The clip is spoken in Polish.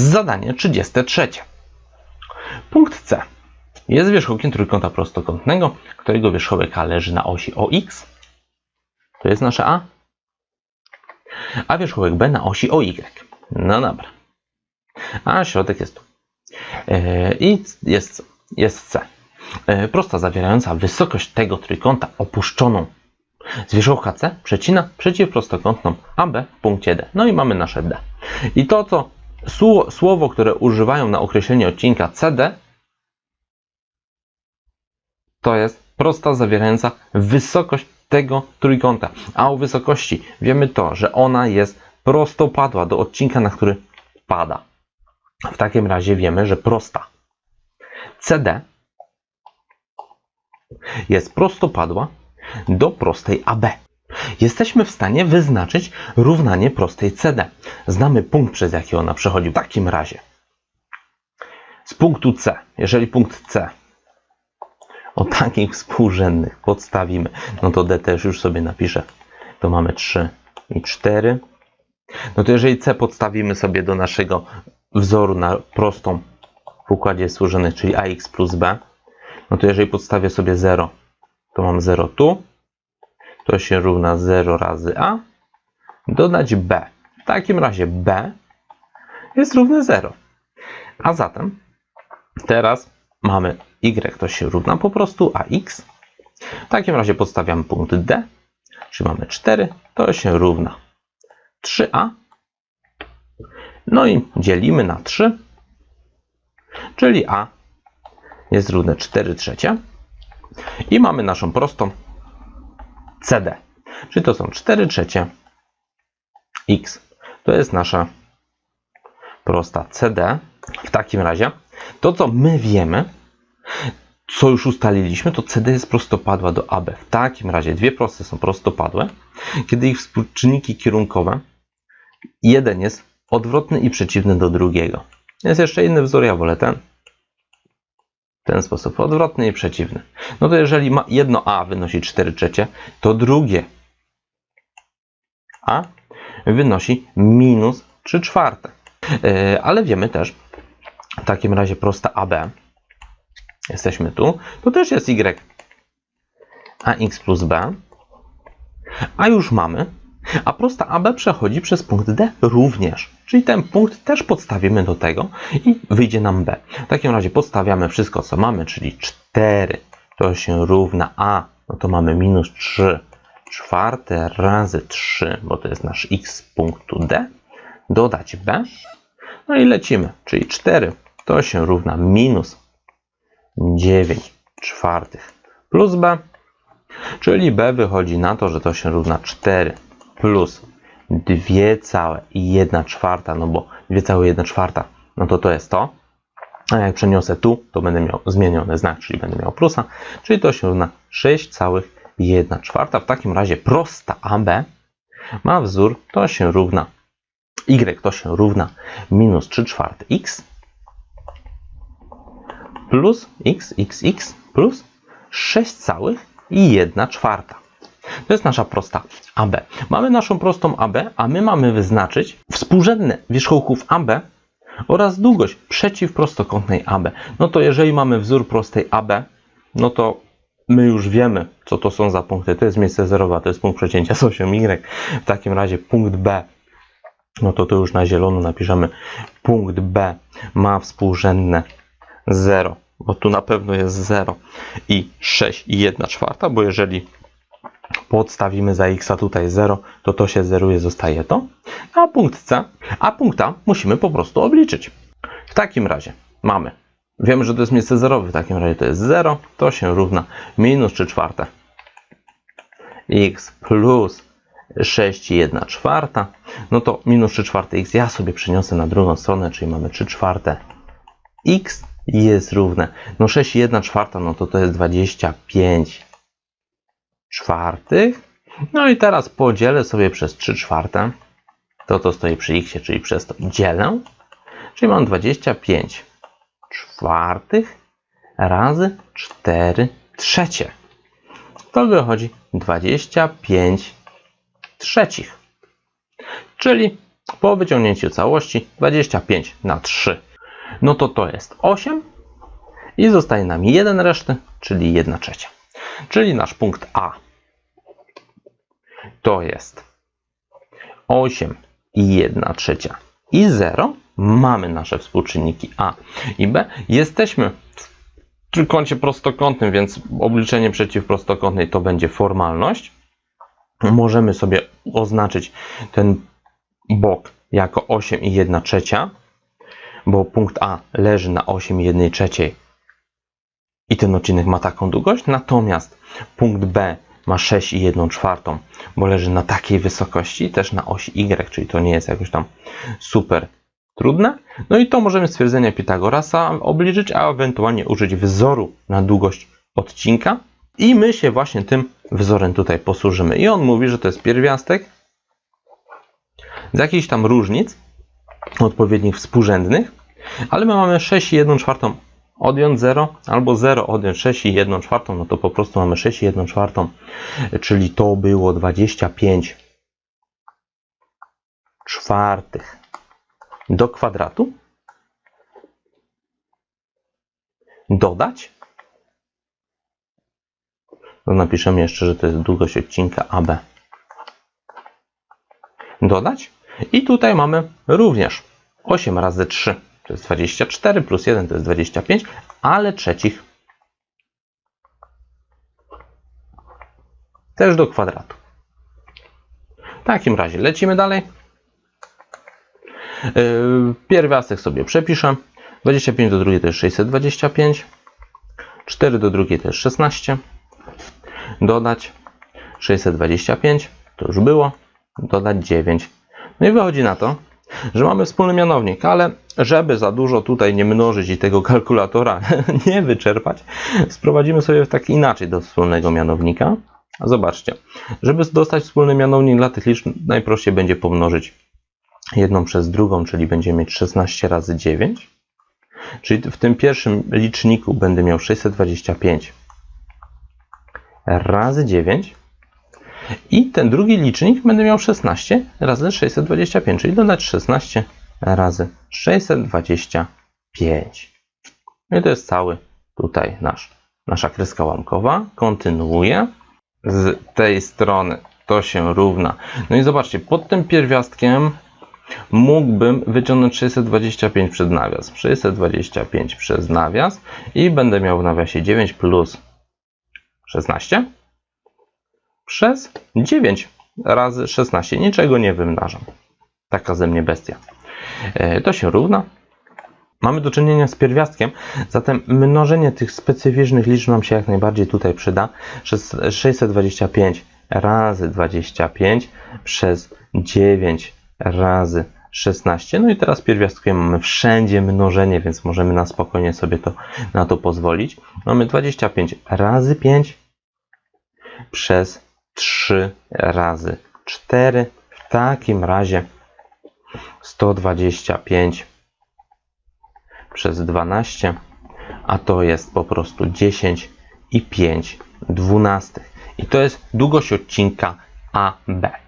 Zadanie 33. Punkt C. Jest wierzchołkiem trójkąta prostokątnego, którego wierzchołek A leży na osi OX. To jest nasze A. A wierzchołek B na osi OY. No dobra. A środek jest tu. E, I jest, jest C. E, Prosta zawierająca wysokość tego trójkąta opuszczoną z wierzchołka C przecina przeciwprostokątną AB w punkcie D. No i mamy nasze D. I to, co słowo, które używają na określenie odcinka CD, to jest prosta zawierająca wysokość tego trójkąta. A o wysokości wiemy to, że ona jest prostopadła do odcinka, na który pada. W takim razie wiemy, że prosta CD jest prostopadła do prostej AB. Jesteśmy w stanie wyznaczyć równanie prostej CD. Znamy punkt, przez jaki ona przechodzi. W takim razie z punktu C, jeżeli punkt C o takich współrzędnych podstawimy, no to D też już sobie napiszę. To mamy 3 i 4. No to jeżeli C podstawimy sobie do naszego wzoru na prostą w układzie współrzędnych, czyli AX plus B, no to jeżeli podstawię sobie 0, to mam 0 tu, to się równa 0 razy A, dodać B. W takim razie B jest równe 0. A zatem teraz mamy Y, to się równa po prostu AX. W takim razie podstawiamy punkt D, czyli mamy 4, to się równa 3A. No i dzielimy na 3, czyli A jest równe 4 trzecie. I mamy naszą prostą CD. Czyli to są 4 trzecie x. To jest nasza prosta CD. W takim razie to, co my wiemy, co już ustaliliśmy, to CD jest prostopadła do AB. W takim razie dwie proste są prostopadłe, kiedy ich współczynniki kierunkowe jeden jest odwrotny i przeciwny do drugiego. Jest jeszcze inny wzór, ja wolę ten. Ten sposób odwrotny i przeciwny. No to jeżeli jedno A wynosi 4 trzecie, to drugie A wynosi minus 3 czwarte. Yy, Ale wiemy też, w takim razie prosta AB, jesteśmy tu, to też jest Y. AX plus B. A już mamy, a prosta AB przechodzi przez punkt D również. Czyli ten punkt też podstawimy do tego i wyjdzie nam B. W takim razie podstawiamy wszystko, co mamy, czyli 4 to się równa A, no to mamy minus 3 czwarte razy 3, bo to jest nasz x punktu D, dodać B, no i lecimy, czyli 4 to się równa minus 9 czwartych plus B, czyli B wychodzi na to, że to się równa 4 plus 2 całe i 1 czwarta, no bo 2 całe 1 czwarta, no to to jest to. A jak przeniosę tu, to będę miał zmieniony znak, czyli będę miał plusa, czyli to się równa 6 całych 1 czwarta. W takim razie prosta AB ma wzór, to się równa y, to się równa minus 3 czwarte x plus x, x, x plus 6 całych i 1 czwarta. To jest nasza prosta AB. Mamy naszą prostą AB, a my mamy wyznaczyć współrzędne wierzchołków AB oraz długość przeciwprostokątnej AB. No to jeżeli mamy wzór prostej AB, no to my już wiemy, co to są za punkty. To jest miejsce zerowe, to jest punkt przecięcia z 8y. W takim razie punkt B, no to tu już na zielono napiszemy punkt B ma współrzędne 0, bo tu na pewno jest 0 i 6 i 1 czwarta, bo jeżeli podstawimy za x tutaj 0, to to się zeruje, zostaje to. A punkt C, a punkta musimy po prostu obliczyć. W takim razie mamy, wiemy, że to jest miejsce zerowe, w takim razie to jest 0, to się równa minus 3 czwarte x plus 6 i 1 czwarta, no to minus 3 czwarte x ja sobie przeniosę na drugą stronę, czyli mamy 3 czwarte x jest równe, no 6 i 1 czwarta, no to to jest 25 czwartych. No i teraz podzielę sobie przez 3 czwarte. To, co stoi przy x, czyli przez to dzielę. Czyli mam 25 czwartych razy 4 trzecie. To wychodzi 25 trzecich. Czyli Po wyciągnięciu całości 25 na 3. No to to jest 8 i zostaje nam 1 reszty, czyli 1 trzecia. Czyli nasz punkt A to jest 8 i 1 trzecia i 0. Mamy nasze współczynniki A i B. Jesteśmy w trójkącie prostokątnym, więc obliczenie przeciwprostokątnej to będzie formalność. Możemy sobie oznaczyć ten bok jako 8 i 1 trzecia, bo punkt A leży na 8 i 1 trzeciej i ten odcinek ma taką długość, natomiast punkt B ma 6 i 1 czwartą, bo leży na takiej wysokości, też na osi Y, czyli to nie jest jakoś tam super trudne. No i to możemy stwierdzenie Pitagorasa obliczyć, a ewentualnie użyć wzoru na długość odcinka. I my się właśnie tym wzorem tutaj posłużymy. I on mówi, że to jest pierwiastek z jakichś tam różnic odpowiednich współrzędnych, ale my mamy 6 i 1 czwartą odjąć 0, albo 0 odjąć 6 i 1 czwartą, no to po prostu mamy 6 i 1 czwartą, czyli to było 25 czwartych do kwadratu. Dodać. To napiszemy jeszcze, że to jest długość odcinka AB. Dodać. I tutaj mamy również 8 razy 3 to jest 24, plus 1 to jest 25, ale trzecich też do kwadratu. W takim razie lecimy dalej. Yy, Pierwiastek sobie przepiszę. 25 do drugiej to jest 625. 4 do drugiej to jest 16. Dodać 625, to już było. Dodać 9. No i wychodzi na to, że mamy wspólny mianownik, ale żeby za dużo tutaj nie mnożyć i tego kalkulatora nie wyczerpać, sprowadzimy sobie tak inaczej do wspólnego mianownika. Zobaczcie, żeby dostać wspólny mianownik dla tych liczb, najprościej będzie pomnożyć jedną przez drugą, czyli będziemy mieć 16 razy 9. Czyli w tym pierwszym liczniku będę miał 625 razy 9. I ten drugi licznik będę miał 16 razy 625, czyli dodać 16 razy 625. No i to jest cały tutaj nasz, nasza kreska łamkowa. Kontynuuję. Z tej strony to się równa. No i zobaczcie, pod tym pierwiastkiem mógłbym wyciągnąć 625 przed nawias. 625 przez nawias i będę miał w nawiasie 9 plus 16 przez 9 razy 16. Niczego nie wymnażam. Taka ze mnie bestia. E, to się równa. Mamy do czynienia z pierwiastkiem, zatem mnożenie tych specyficznych liczb nam się jak najbardziej tutaj przyda. 625 razy 25 przez 9 razy 16. No i teraz pierwiastkiem mamy wszędzie mnożenie, więc możemy na spokojnie sobie to, na to pozwolić. Mamy 25 razy 5 przez 3 razy 4. W takim razie 125 przez 12, a to jest po prostu 10 i 5 dwunastych. I to jest długość odcinka AB.